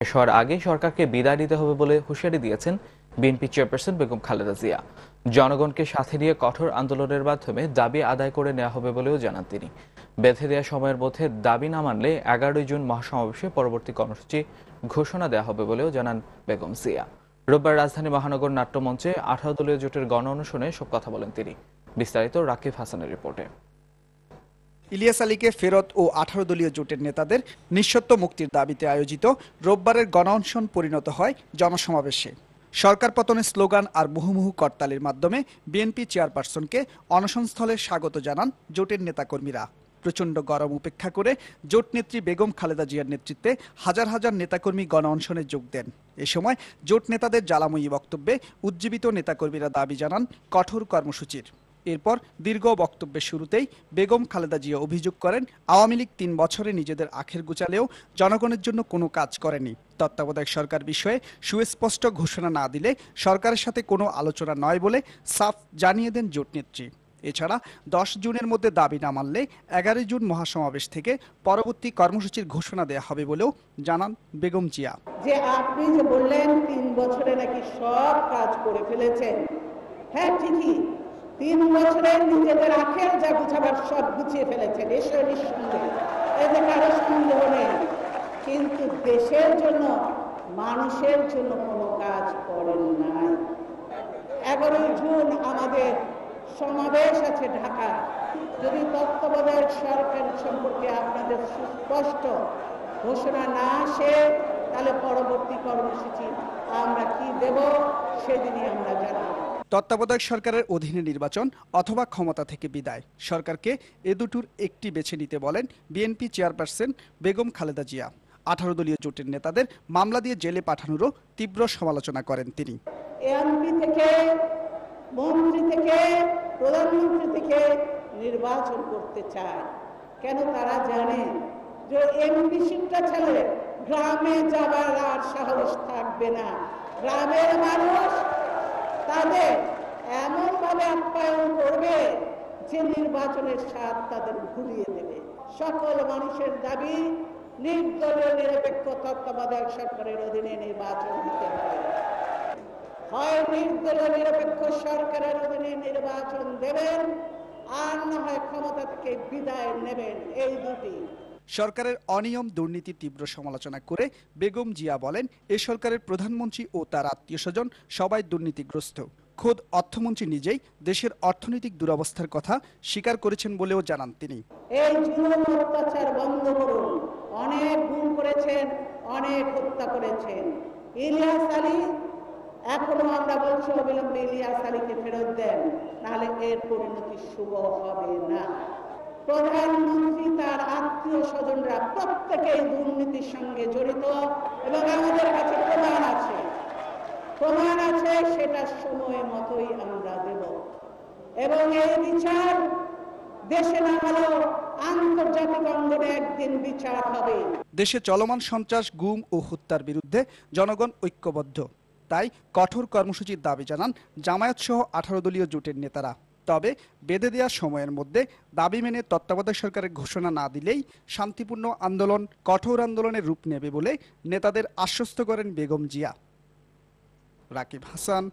শেষ আগে সরকারকে বিদায় নিতে হবে বলে হুঁশিয়ারি দিয়েছেন বিএনপি চেয়ারপারসন বেগম খালেদা জিয়া। জনগণকে সাথে নিয়ে কঠোর আন্দোলনের মাধ্যমে দাবি আদায় করে নেওয়া হবে বলেও জানান তিনি। বেঁধে দেওয়া সময়ের মধ্যে দাবি না মানলে এগারোই জুন মহাসমাবেশে পরবর্তী কর্মসূচি ঘোষণা দেওয়া হবে বলেও জানান বেগম জিয়া। রোববার রাজধানী মহানগর নাট্যমঞ্চে আঠারো দলীয় জোটের গণ অনুষ্ঠানে সব কথা বলেন তিনি। বিস্তারিত রাকিব হাসানের রিপোর্টে। ইলিয়াস আলীকে ফেরত ও আঠারো দলীয় জোটের নেতাদের নিঃসত্ব মুক্তির দাবিতে আয়োজিত রোববারের গণঅনশন পরিণত হয় জনসমাবেশে। সরকার পতনের স্লোগান আর মুহুমুহু করতালির মাধ্যমে বিএনপি চেয়ারপারসনকে অনশনস্থলে স্বাগত জানান জোটের নেতাকর্মীরা। প্রচণ্ড গরম উপেক্ষা করে জোট নেত্রী বেগম খালেদা জিয়ার নেতৃত্বে হাজার হাজার নেতাকর্মী গণ অনশনে যোগ দেন। এ সময় জোট নেতাদের জ্বালাময়ী বক্তব্যে উজ্জীবিত নেতাকর্মীরা দাবি জানান কঠোর কর্মসূচির। এরপর দীর্ঘ বক্তব্যের শুরুতেই বেগম খালেদা জিয়া অভিযোগ করেন, আওয়ামী লীগ তিন বছরে নিজেদের আখের গুচালেও জনগণের জন্য কোনো কাজ করেনি। তত্ত্বাবধায়ক সরকার বিষয়ে সুস্পষ্ট ঘোষণা না দিলে সরকারের সাথে কোনো আলোচনা নয় বলে সাফ জানিয়ে দেন জোট নেত্রী। এছাড়া দশ জুনের মধ্যে দাবি না মানলে এগারোই জুন মহাসমাবেশ থেকে পরবর্তী কর্মসূচির ঘোষণা দেওয়া হবে বলেও জানান বেগম জিয়া। যে আপনি যে বললেন, তিন বছরে নাকি সব কাজ করে ফেলেছেন। হ্যাঁ ঠিকই। তিন বছরে নিজেদের আখের যা গুছাবার সব গুছিয়ে ফেলেছেন, এসে নিঃসন্দেহ। এতে কারও সন্দেহ নেই। কিন্তু দেশের জন্য, মানুষের জন্য কোনো কাজ করেন নাই। এগারোই জুন আমাদের সমাবেশ আছে ঢাকা। যদি তত্ত্বাবধায়ক সরকার সম্পর্কে আপনাদের সুস্পষ্ট ঘোষণা না আসে, তাহলে পরবর্তী কর্মসূচি আমরা কি দেব, সেদিনই আমরা জানাব। তত্ত্বাবধায়ক সরকারের অধীনে নির্বাচন অথবা ক্ষমতা থেকে বিদায়। সরকারকে এ দুটোর একটি বেছে নিতে বলেন বিএনপি চেয়ারপারসন বেগম খালেদা জিয়া। আঠারো দলীয় জোটের নেতাদের মামলা দিয়ে জেলে পাঠানোরও তীব্র সমালোচনা করেন তিনি। এমপি থেকে, মন্ত্রী থেকে, প্রধানমন্ত্রী থেকে নির্বাচন করতে চায়। কেন তারা জানে যে এমপি সিটটা ছেলে গ্রামে যাবার আর সাহস থাকবে না। গ্রামের মানুষ তাদের এমন ভাবে আপ্যায়ন করবে যে নির্বাচনের স্বাদ তাদের ভুলিয়ে দেবে। সকল মানুষের দাবি, নির্দলীয় নিরপেক্ষ তত্ত্বাবধায়ক সরকারের অধীনে নির্বাচন দিতে হবে। হয় নির্দলীয় নিরপেক্ষ সরকারের অধীনে নির্বাচন দেবেন, আর না হয় ক্ষমতা থেকে বিদায় নেবেন এই দুটি। সরকারের অনিয়ম, দুর্নীতি তীব্র সমালোচনা করে বেগম জিয়া বলেন, এ সরকারের প্রধানমন্ত্রী ও তার আত্মীয় স্বজন সবাই দুর্নীতিগ্রস্ত। খোদ অর্থমন্ত্রী নিজেই দেশের অর্থনৈতিক দুরবস্থার কথা স্বীকার করেছেন বলেও জানান তিনি। এই অত্যাচার বন্ধ করুন। অনেক গুম করেছেন, অনেক হত্যা করেছেন। ইলিয়াস আলী, এখনও আমরা বলছি অবিলম্বে ইলিয়াস আলীকে ফেরত দেন এর পরিণতি শুভ হবে না। প্রধানমন্ত্রী, তার আত্মীয় স্বজনরা প্রত্যেকেই দুর্নীতির সঙ্গে জড়িত এবং আমাদের কাছে প্রমাণ আছে। প্রমাণ আছে সেটা সময় মতোই আমরা দেব। এবং এই বিচার দেশে না হলেও আন্তর্জাতিক অঙ্গনে একদিন বিচার হবে। দেশে চলমান সন্ত্রাস, গুম ও হত্যার বিরুদ্ধে জনগণ ঐক্যবদ্ধ। তাই কঠোর কর্মসূচির দাবি জানান জামায়াত সহ আঠারো দলীয় জোটের নেতারা। তবে বেঁধে দেওয়া সময়ের মধ্যে দাবি মেনে তত্ত্বাবধায়ক সরকারের ঘোষণা না দিলেই শান্তিপূর্ণ আন্দোলন কঠোর আন্দোলনের রূপ নেবে বলে নেতাদের আশ্বস্ত করেন বেগম জিয়া। রাকিব হাসান